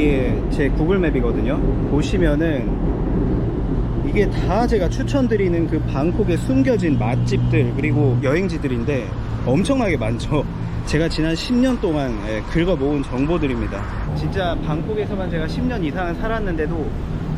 이게 제 구글맵이거든요. 보시면은 이게 다 제가 추천드리는 그 방콕에 숨겨진 맛집들 그리고 여행지들인데 엄청나게 많죠. 제가 지난 10년 동안 예, 긁어 모은 정보들입니다. 진짜 방콕에서만 제가 10년 이상은 살았는데도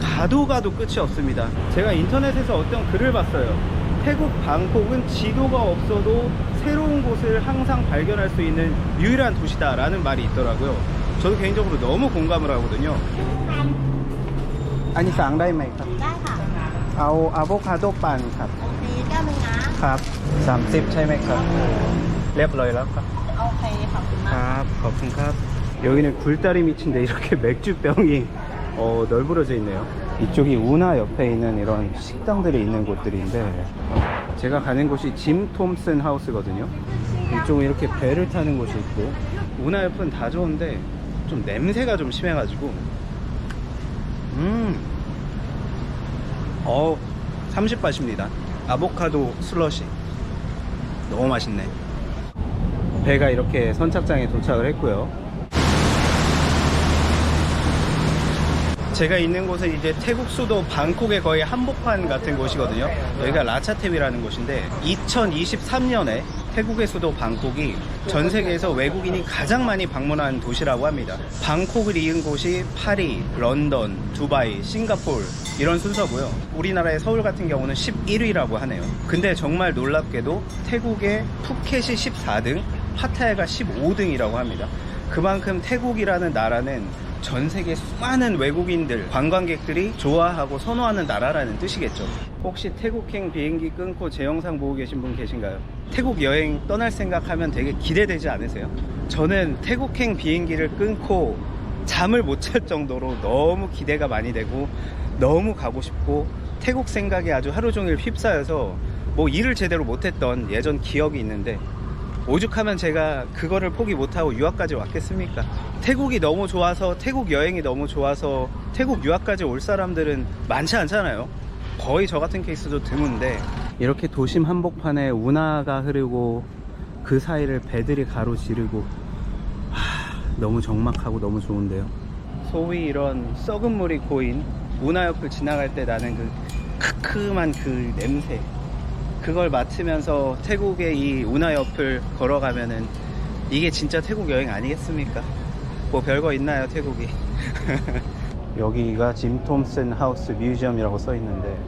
가도 가도 끝이 없습니다. 제가 인터넷에서 어떤 글을 봤어요. 태국 방콕은 지도가 없어도 새로운 곳을 항상 발견할 수 있는 유일한 도시다 라는 말이 있더라고요. 저도 개인적으로 너무 공감을 하거든요. 아니 쌍라이메이 아오 아보카도 빤 โอเคแก้วหนึงนะครับ 30 ใช่ไหมครับ 갑. 거품 갑. 여기는 굴다리 밑인데 이렇게 맥주병이 어, 널브러져 있네요. 이쪽이 운하 옆에 있는 이런 식당들이 있는 곳들인데 제가 가는 곳이 짐 톰슨 하우스거든요. 이쪽은 이렇게 배를 타는 곳이 있고 운하 옆은 다 좋은데 좀 냄새가 좀 심해가지고 음, 어, 30바트입니다. 아보카도 슬러시 너무 맛있네. 배가 이렇게 선착장에 도착을 했고요. 제가 있는 곳은 이제 태국 수도 방콕의 거의 한복판 같은 곳이거든요. 여기가 라차템이라는 곳인데 2023년에 태국의 수도 방콕이 전 세계에서 외국인이 가장 많이 방문한 도시라고 합니다. 방콕을 이은 곳이 파리, 런던, 두바이, 싱가폴 이런 순서고요. 우리나라의 서울 같은 경우는 11위라고 하네요. 근데 정말 놀랍게도 태국의 푸켓이 14등, 파타야가 15등이라고 합니다. 그만큼 태국이라는 나라는 전 세계 수많은 외국인들, 관광객들이 좋아하고 선호하는 나라라는 뜻이겠죠. 혹시 태국행 비행기 끊고 제 영상 보고 계신 분 계신가요? 태국 여행 떠날 생각하면 되게 기대되지 않으세요? 저는 태국행 비행기를 끊고 잠을 못 잘 정도로 너무 기대가 많이 되고 너무 가고 싶고 태국 생각에 아주 하루 종일 휩싸여서 뭐 일을 제대로 못했던 예전 기억이 있는데 오죽하면 제가 그거를 포기 못하고 유학까지 왔겠습니까? 태국이 너무 좋아서 태국 여행이 너무 좋아서 태국 유학까지 올 사람들은 많지 않잖아요. 거의 저 같은 케이스도 드문데 이렇게 도심 한복판에 운하가 흐르고 그 사이를 배들이 가로지르고 하, 너무 적막하고 너무 좋은데요. 소위 이런 썩은 물이 고인 운하 옆을 지나갈 때 나는 그 크크한 그 냄새 그걸 맡으면서 태국의 이 운하 옆을 걸어가면은 이게 진짜 태국 여행 아니겠습니까? 뭐 별거 있나요 태국이? 여기가 짐 톰슨 하우스 뮤지엄이라고 써 있는데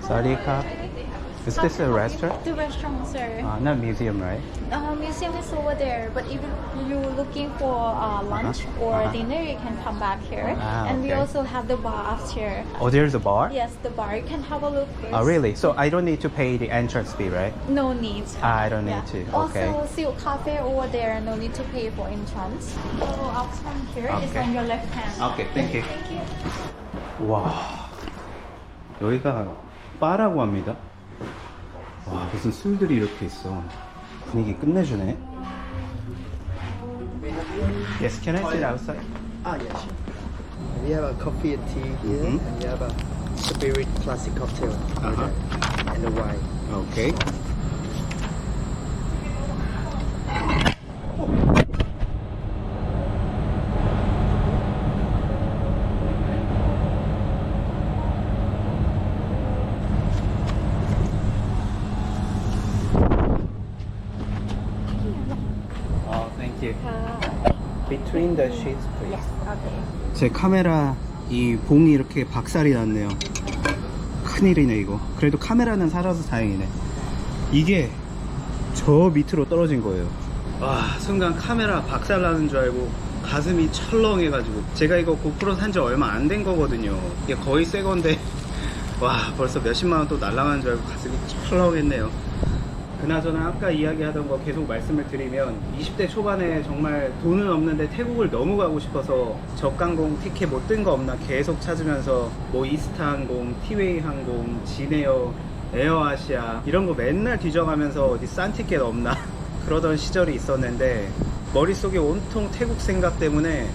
사리카 Is this a restaurant? The restaurant, sir. Uh, not museum, right? Uh, museum is over there, but if you're looking for uh, lunch or Uh-huh. dinner, you can come back here. Ah, and we okay. also have the bar upstairs. Oh, there's a bar? Yes, the bar. You can have a look first. Oh, really? So I don't need to pay the entrance fee, right? No need. Ah, I don't need Yeah. to. Okay. Also, Silk Cafe over there, no need to pay for entrance. So up from here is Okay. on your left hand. Okay, thank you. Thank you. 와 여기가 바라고 합니다 와 무슨 술들이 이렇게 있어 분위기 끝내주네 Yes, can I sit outside? Ah, yeah, sure. We have a coffee and tea here, Mhm. and we have a spirit classic cocktail over Uh-huh. there, and the wine. Okay Between the sheets, please. Yes, okay. 제 카메라 이 봉이 이렇게 박살이 났네요. 큰일이네 이거. 그래도 카메라는 살아서 다행이네. 이게 저 밑으로 떨어진 거예요. 와 순간 카메라 박살 나는 줄 알고 가슴이 철렁해가지고 제가 이거 고프로 산 지 얼마 안 된 거거든요. 이게 거의 새 건데 와 벌써 몇십만 원 또 날라가는 줄 알고 가슴이 철렁했네요. 그나저나 아까 이야기하던 거 계속 말씀을 드리면 20대 초반에 정말 돈은 없는데 태국을 너무 가고 싶어서 저가항공 티켓 못 뜬 거 없나 계속 찾으면서 뭐 이스타 항공, 티웨이 항공, 진에어, 에어아시아 이런 거 맨날 뒤져가면서 어디 싼 티켓 없나 그러던 시절이 있었는데 머릿속에 온통 태국 생각 때문에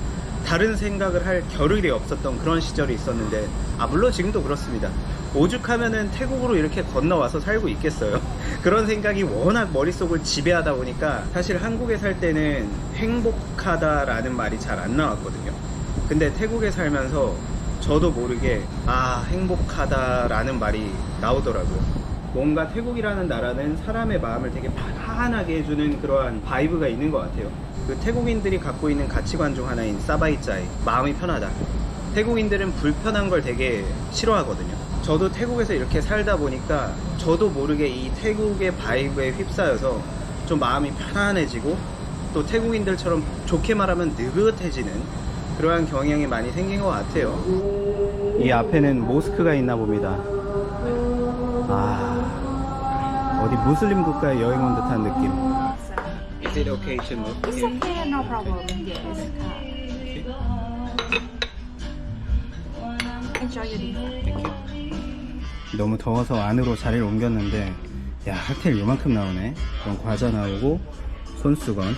다른 생각을 할 겨를이 없었던 그런 시절이 있었는데 아 물론 지금도 그렇습니다 오죽하면은 태국으로 이렇게 건너와서 살고 있겠어요. 그런 생각이 워낙 머릿속을 지배하다 보니까 사실 한국에 살 때는 행복하다라는 말이 잘 안 나왔거든요. 근데 태국에 살면서 저도 모르게 아, 행복하다라는 말이 나오더라고요. 뭔가 태국이라는 나라는 사람의 마음을 되게 편안하게 해주는 그러한 바이브가 있는 것 같아요. 그 태국인들이 갖고 있는 가치관 중 하나인 사바이짜이 마음이 편하다. 태국인들은 불편한 걸 되게 싫어하거든요. 저도 태국에서 이렇게 살다 보니까 저도 모르게 이 태국의 바이브에 휩싸여서 좀 마음이 편안해지고 또 태국인들처럼 좋게 말하면 느긋해지는 그러한 경향이 많이 생긴 것 같아요. 이 앞에는 모스크가 있나 봅니다. 아, 어디 무슬림 국가에 여행 온 듯한 느낌. Is it okay to move It's okay, no problem. Yes. Enjoy your dinner. 너무 더워서 안으로 자리를 옮겼는데 야 칵테일 요만큼 나오네 그럼 과자 나오고 손수건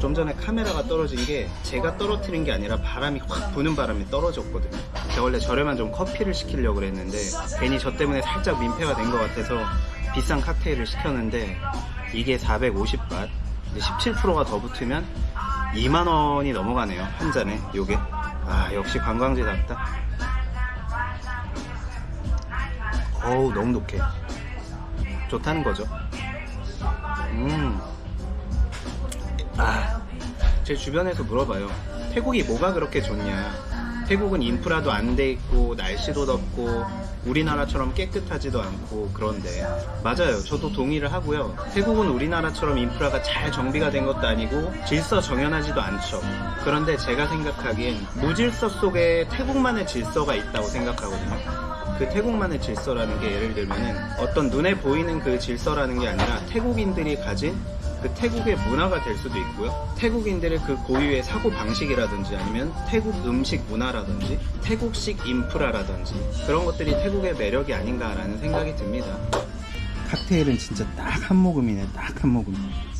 좀 전에 카메라가 떨어진 게 제가 떨어뜨린 게 아니라 바람이 확 부는 바람이 떨어졌거든요 제가 원래 저렴한 좀 커피를 시키려고 그랬는데 괜히 저 때문에 살짝 민폐가 된 것 같아서 비싼 칵테일을 시켰는데 이게 450밭. 17%가 더 붙으면 2만원이 넘어가네요 한 잔에. 요게. 아 역시 관광지답다. 어우 너무 독해. 좋다는 거죠. 음. 음아제 주변에서 물어봐요. 태국이 뭐가 그렇게 좋냐? 태국은 인프라도 안 돼 있고 날씨도 덥고 우리나라처럼 깨끗하지도 않고 그런데 맞아요. 저도 동의를 하고요. 태국은 우리나라처럼 인프라가 잘 정비가 된 것도 아니고 질서 정연하지도 않죠. 그런데 제가 생각하기엔 무질서 속에 태국만의 질서가 있다고 생각하거든요. 그 태국만의 질서라는 게 예를 들면은 어떤 눈에 보이는 그 질서라는 게 아니라 태국인들이 가진 그 태국의 문화가 될 수도 있고요. 태국인들의 그 고유의 사고 방식이라든지 아니면 태국 음식 문화라든지 태국식 인프라라든지 그런 것들이 태국의 매력이 아닌가라는 생각이 듭니다. 칵테일은 진짜 딱 한 모금이네, 딱 한 모금.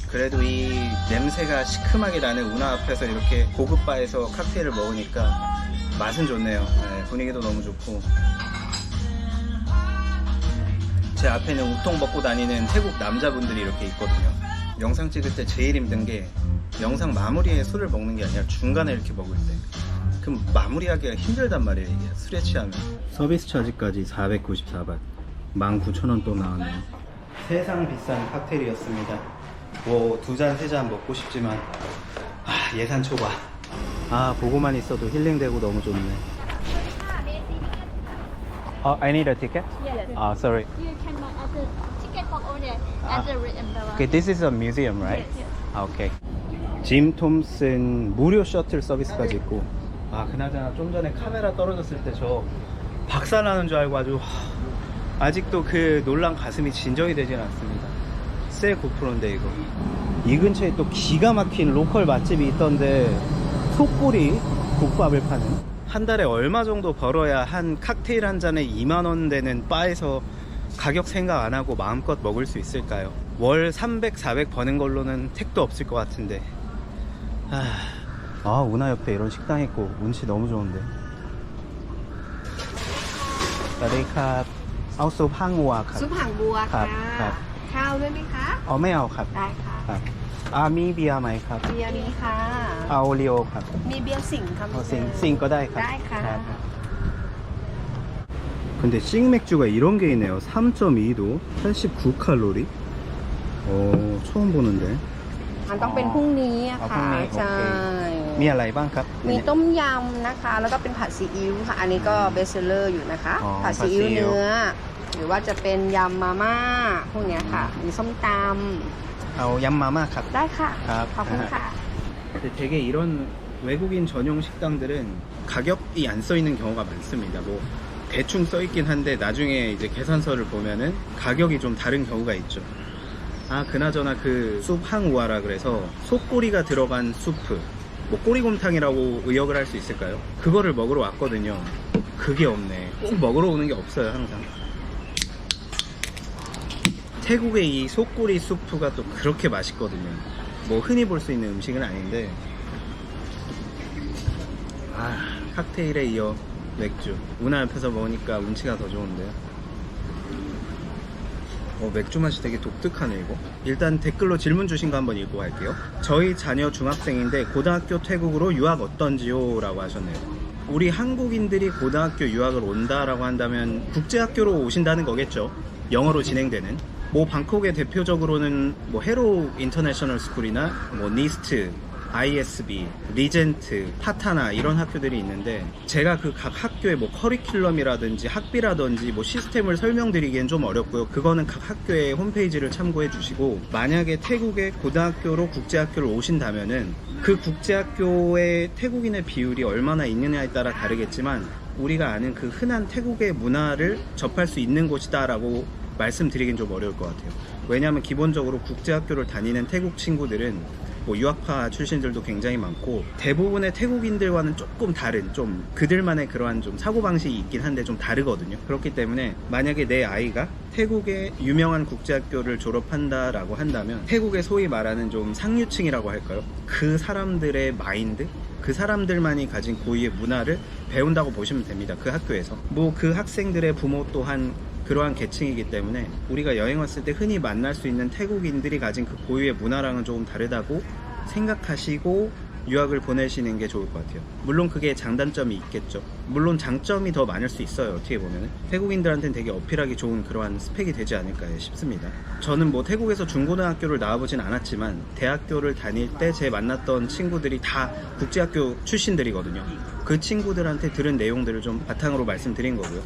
그래도 이 냄새가 시큼하게 나는 운하 앞에서 이렇게 고급 바에서 칵테일을 먹으니까 맛은 좋네요. 네, 분위기도 너무 좋고. 제 앞에는 우통 벗고 다니는 태국 남자분들이 이렇게 있거든요. 영상 찍을 때 제일 힘든 게 영상 마무리에 술을 먹는 게 아니라 중간에 이렇게 먹을 때. 그럼 마무리하기가 힘들단 말이에요, 이게. 술에 취하면. 서비스 차지까지 494바. 19,000원 또 나왔네요. 세상 비싼 칵테일이었습니다. 뭐, 두 잔, 세 잔 먹고 싶지만, 아, 예산 초과. 아, 보고만 있어도 힐링되고 너무 좋네. 어, I need a ticket? Yes. 아, sorry. You can buy at the ticket box over there at the red umbrella. Okay, this is a museum, right? Yes. 아, 오케이. 짐 톰슨 무료 셔틀 서비스까지 있고. 아, 그나저나 좀 전에 카메라 떨어졌을 때 저 박살나는 줄 알고 아주 하, 아직도 그 놀란 가슴이 진정이 되진 않습니다. 새 고프로인데 이거. 이 근처에 또 기가 막힌 로컬 맛집이 있던데 속꼬리 국밥을 파는 한 달에 얼마 정도 벌어야 한 칵테일 한 잔에 2만 원 되는 바에서 가격 생각 안 하고 마음껏 먹을 수 있을까요? 월 300, 400 버는 걸로는 택도 없을 것 같은데. 아, 아 운하 옆에 이런 식당 있고 운치 너무 좋은데. สวัสดีครับเอาซุปห้างวัวครับ ซุปหางบัว ครั ค่ะ บครับ ข้าวด้วยไหมคะ อ๋อไม่เอาครับ ได้ค่ะ ครับอ่ามีเบียร์ไหมครับ เบียร์นี้ค่ะ เอาเรียวครับ มีเบียร์สิงห์ค่ะ เอา มี สิง เบียร์ สิงก็ได้ครับ ได้ค่ะ รับ 근데 싱맥주가 이런 게 있네요 3.2도 89칼로리 오 처음 보는데 มันต้องเป็นพรุ่งนี้อะ เอาพรุ่ ค่ะ งนี้ ใช่ มีอะไรบ้างครับ มีต้มยำนะคะ แล้วก็เป็นผัดซีอิ๊วค่ะ อันนี้ก็เบสเซอร์อยู่นะคะ อ๋อ ผัดซีอิ๊ว ผัดซีอิ๊ว เนื้อ หรือว่าจะเป็นยำมาม่าพวกเนี้ยค่ะ มีส้มต เอายำมาม่าครับ ำได้ค่ะ ครับ ขอบคุณค่ะ 근데 되게 이런 외국인 전용 식당들은 가격이 안 써 있는 경우가 많습니다. 뭐 대충 써 있긴 한데 나중에 이제 계산서를 보면은 가격이 좀 다른 경우가 있죠. 아 그나저나 그 숲 항우아라 그래서 속꼬리가 들어간 수프 뭐 꼬리곰탕이라고 의역을 할 수 있을까요? 그거를 먹으러 왔거든요. 그게 없네. 꼭 먹으러 오는 게 없어요 항상. 태국의 이 속꼬리 수프가 또 그렇게 맛있거든요. 뭐 흔히 볼 수 있는 음식은 아닌데 아 칵테일에 이어 맥주. 운하 옆에서 먹으니까 운치가 더 좋은데요. 어, 맥주 맛이 되게 독특하네 이거 일단 댓글로 질문 주신 거 한번 읽고 갈게요 저희 자녀 중학생인데 고등학교 퇴국으로 유학 어떤지요? 라고 하셨네요 우리 한국인들이 고등학교 유학을 온다라고 한다면 국제학교로 오신다는 거겠죠 영어로 진행되는 뭐 방콕의 대표적으로는 뭐 헤로 인터내셔널 스쿨이나 뭐 니스트 ISB, 리젠트, 파타나 이런 학교들이 있는데 제가 그 각 학교의 뭐 커리큘럼이라든지 학비라든지 뭐 시스템을 설명드리기엔 좀 어렵고요. 그거는 각 학교의 홈페이지를 참고해 주시고 만약에 태국의 고등학교로 국제학교를 오신다면은 그 국제학교의 태국인의 비율이 얼마나 있느냐에 따라 다르겠지만 우리가 아는 그 흔한 태국의 문화를 접할 수 있는 곳이다라고 말씀드리긴 좀 어려울 것 같아요. 왜냐하면 기본적으로 국제학교를 다니는 태국 친구들은 뭐 유학파 출신들도 굉장히 많고 대부분의 태국인들과는 조금 다른 좀 그들만의 그러한 좀 사고방식이 있긴 한데 좀 다르거든요. 그렇기 때문에 만약에 내 아이가 태국의 유명한 국제학교를 졸업한다라고 한다면 태국의 소위 말하는 좀 상류층이라고 할까요? 그 사람들의 마인드? 그 사람들만이 가진 고유의 문화를 배운다고 보시면 됩니다. 그 학교에서. 뭐 그 학생들의 부모 또한 그러한 계층이기 때문에 우리가 여행 왔을 때 흔히 만날 수 있는 태국인들이 가진 그 고유의 문화랑은 조금 다르다고 생각하시고 유학을 보내시는 게 좋을 것 같아요. 물론 그게 장단점이 있겠죠. 물론 장점이 더 많을 수 있어요. 어떻게 보면 태국인들한테는 되게 어필하기 좋은 그러한 스펙이 되지 않을까 싶습니다. 저는 뭐 태국에서 중고등학교를 나와보진 않았지만 대학교를 다닐 때 제 만났던 친구들이 다 국제학교 출신들이거든요. 그 친구들한테 들은 내용들을 좀 바탕으로 말씀드린 거고요.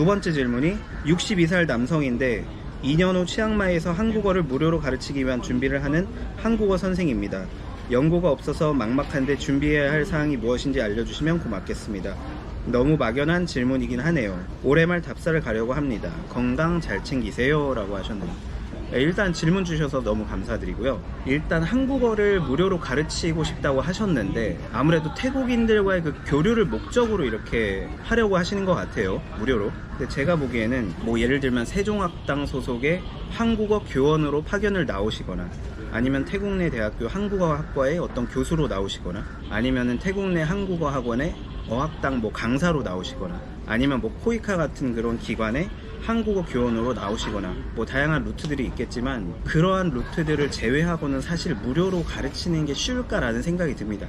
두 번째 질문이 62살 남성인데 2년 후 치앙마이에서 한국어를 무료로 가르치기 위한 준비를 하는 한국어 선생입니다. 연고가 없어서 막막한데 준비해야 할 사항이 무엇인지 알려주시면 고맙겠습니다. 너무 막연한 질문이긴 하네요. 올해 말 답사를 가려고 합니다. 건강 잘 챙기세요. 라고 하셨네요. 네, 일단 질문 주셔서 너무 감사드리고요. 일단 한국어를 무료로 가르치고 싶다고 하셨는데 아무래도 태국인들과의 그 교류를 목적으로 이렇게 하려고 하시는 것 같아요. 무료로. 근데 제가 보기에는 뭐 예를 들면 세종학당 소속의 한국어 교원으로 파견을 나오시거나 아니면 태국 내 대학교 한국어 학과의 어떤 교수로 나오시거나 아니면은 태국 내 한국어 학원의 어학당 뭐 강사로 나오시거나 아니면 뭐 코이카 같은 그런 기관에 한국어 교원으로 나오시거나 뭐 다양한 루트들이 있겠지만 그러한 루트들을 제외하고는 사실 무료로 가르치는 게 쉬울까라는 생각이 듭니다.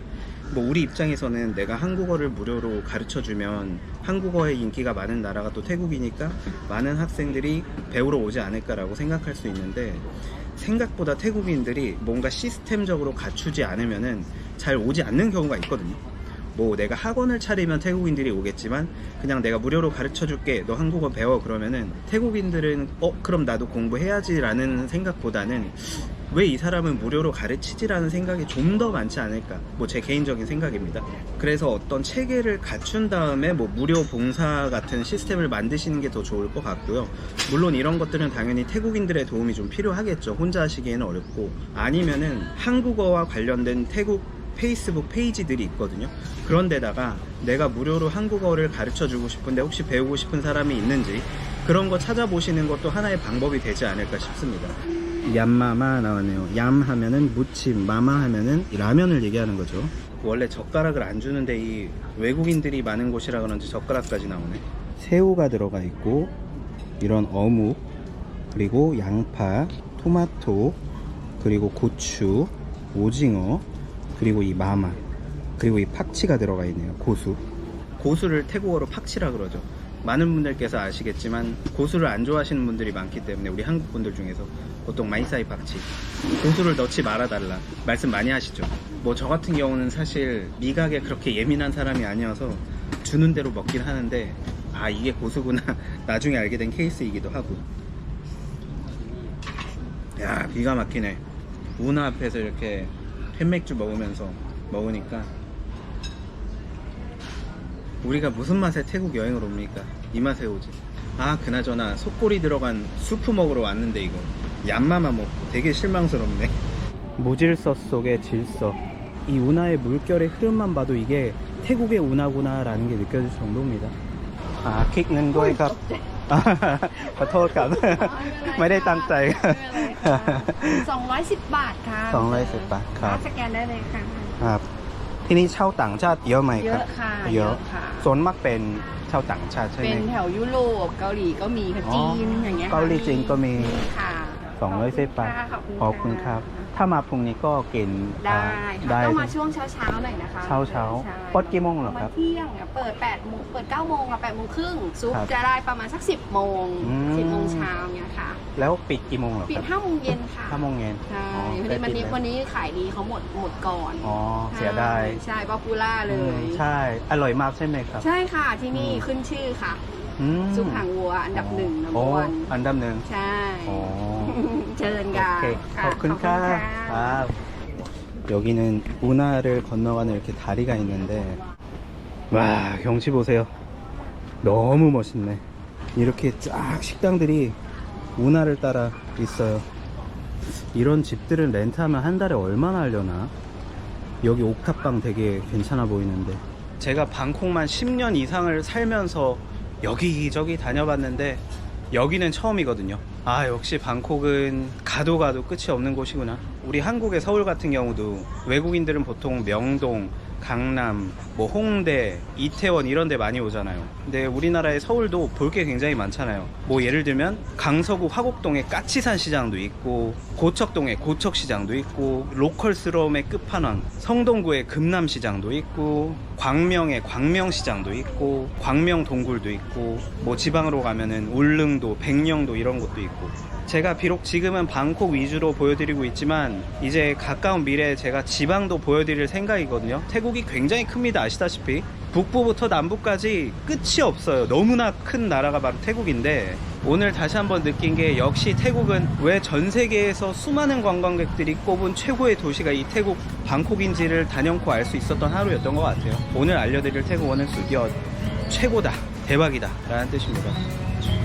뭐 우리 입장에서는 내가 한국어를 무료로 가르쳐 주면 한국어의 인기가 많은 나라가 또 태국이니까 많은 학생들이 배우러 오지 않을까라고 생각할 수 있는데 생각보다 태국인들이 뭔가 시스템적으로 갖추지 않으면은 잘 오지 않는 경우가 있거든요. 뭐 내가 학원을 차리면 태국인들이 오겠지만 그냥 내가 무료로 가르쳐 줄게. 너 한국어 배워. 그러면은 태국인들은 어 그럼 나도 공부해야지 라는 생각보다는 왜 이 사람은 무료로 가르치지라는 생각이 좀 더 많지 않을까? 뭐 제 개인적인 생각입니다. 그래서 어떤 체계를 갖춘 다음에 뭐 무료 봉사 같은 시스템을 만드시는 게 더 좋을 것 같고요. 물론 이런 것들은 당연히 태국인들의 도움이 좀 필요하겠죠. 혼자 하시기에는 어렵고. 아니면은 한국어와 관련된 태국 페이스북 페이지들이 있거든요. 그런데다가 내가 무료로 한국어를 가르쳐 주고 싶은데 혹시 배우고 싶은 사람이 있는지 그런 거 찾아보시는 것도 하나의 방법이 되지 않을까 싶습니다. 얌마마 나왔네요. 얌 하면은 무침, 마마 하면은 라면을 얘기하는 거죠. 원래 젓가락을 안 주는데 이 외국인들이 많은 곳이라 그런지 젓가락까지 나오네. 새우가 들어가 있고 이런 어묵 그리고 양파, 토마토 그리고 고추, 오징어 그리고 이 마마 그리고 이 팍치가 들어가 있네요. 고수. 고수를 태국어로 팍치라 그러죠. 많은 분들께서 아시겠지만 고수를 안 좋아하시는 분들이 많기 때문에 우리 한국 분들 중에서 보통 마이사이 팍치 고수를 넣지 말아달라 말씀 많이 하시죠. 뭐 저 같은 경우는 사실 미각에 그렇게 예민한 사람이 아니어서 주는 대로 먹긴 하는데 아 이게 고수구나. 나중에 알게 된 케이스이기도 하고. 야 기가 막히네. 운하 앞에서 이렇게 햇맥주 먹으면서 먹으니까 우리가 무슨 맛에 태국 여행을 옵니까? 이 맛에 오지. 아 그나저나 속골이 들어간 수프 먹으러 왔는데 이거 얌마만 먹고 되게 실망스럽네. 모질서 속의 질서. 이 운하의 물결의 흐름만 봐도 이게 태국의 운하구나라는 게 느껴질 정도입니다. 아, 킥는 거이가 ขอโทษครับ ไม่ได้ตั้งใจครับ210บาทค่ะ210บาทครับ สแกนได้เลยค่ะครับ ที่นี่เช่าต่างชาติเยอะไหมเยครับอะค่ะ เยอะค่ะส่วนมากเป็นชาวต่างชาติใช่ไหเป็มนแถวยุโรปเกาหลีก็มีค่ะอ๋อจีนอย่างเงี้ยค่ะเกาหลีจีนก็มีค่ะ สองร้อยเส้นไปค่ะขอบคุณขอบคุณครับ ถ้ามาพรุ่งนี้ก็เกณฑ์ได้อ่าค่ะได้ต้องมาใช่ไหมช่วงเช้าเช้าๆหน่อยนะคะเช้าเช้าใช่เปิดกี่โมงเหรอครับประมาณเที่ยงอะเปิด8โมงเปิด9โมงอะ8โมงครึ่งซุปครับจะได้ประมาณสัก 10โมงอืม 10โมงเช้าเนี่ยค่ะ แล้วปิดกี่โมงเหรอปิคดรับ5โมงเย็นค่ะห้าโมงเย็นใช่อ๋อวันได้นี้วันปิดนี้เลยวันนี้ขายดีเขาหมดหมดก่อนอ๋อเสียดายใช่ป๊อปปูล่าเลอืมย ใช่ อร่อยมากใช่ไหมครับ ใช่ค่ะที่นี่อืม ขึ้นชื่อค่ะ อืมซุปหางวัวอันดับหนึ่งนัมโอ้วัน อันดับหนึ่งใช่ 어. เชิญค่ะ 오케이. ค่ะ ขอบคุณ ขอบ ค่ะ ค่ะ 아. 여기는 운하를 건너가는 이렇게 다리가 있는데 와 경치 보세요 너무 멋있네 이렇게 쫙 식당들이 운하를 따라 있어요 이런 집들은 렌트하면 한 달에 얼마나 하려나 여기 옥탑방 되게 괜찮아 보이는데 제가 방콕만 10년 이상을 살면서 여기저기 다녀봤는데 여기는 처음이거든요. 아, 역시 방콕은 가도 가도 끝이 없는 곳이구나. 우리 한국의 서울 같은 경우도 외국인들은 보통 명동, 강남, 뭐 홍대, 이태원 이런 데 많이 오잖아요. 근데 우리나라의 서울도 볼 게 굉장히 많잖아요. 뭐 예를 들면 강서구 화곡동에 까치산 시장도 있고 고척동에 고척시장도 있고 로컬스러움의 끝판왕 성동구에 금남시장도 있고 광명에 광명시장도 있고 광명 동굴도 있고 뭐 지방으로 가면은 울릉도 백령도 이런 곳도 있고 제가 비록 지금은 방콕 위주로 보여드리고 있지만 이제 가까운 미래에 제가 지방도 보여드릴 생각이거든요. 태국이 굉장히 큽니다. 아시다시피 북부부터 남부까지 끝이 없어요. 너무나 큰 나라가 바로 태국인데 오늘 다시 한번 느낀 게 역시 태국은 왜 전 세계에서 수많은 관광객들이 꼽은 최고의 도시가 이 태국 방콕인지를 단연코 알 수 있었던 하루였던 것 같아요. 오늘 알려드릴 태국어는 드디어 최고다, 대박이다 라는 뜻입니다.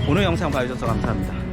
오늘 영상 봐주셔서 감사합니다.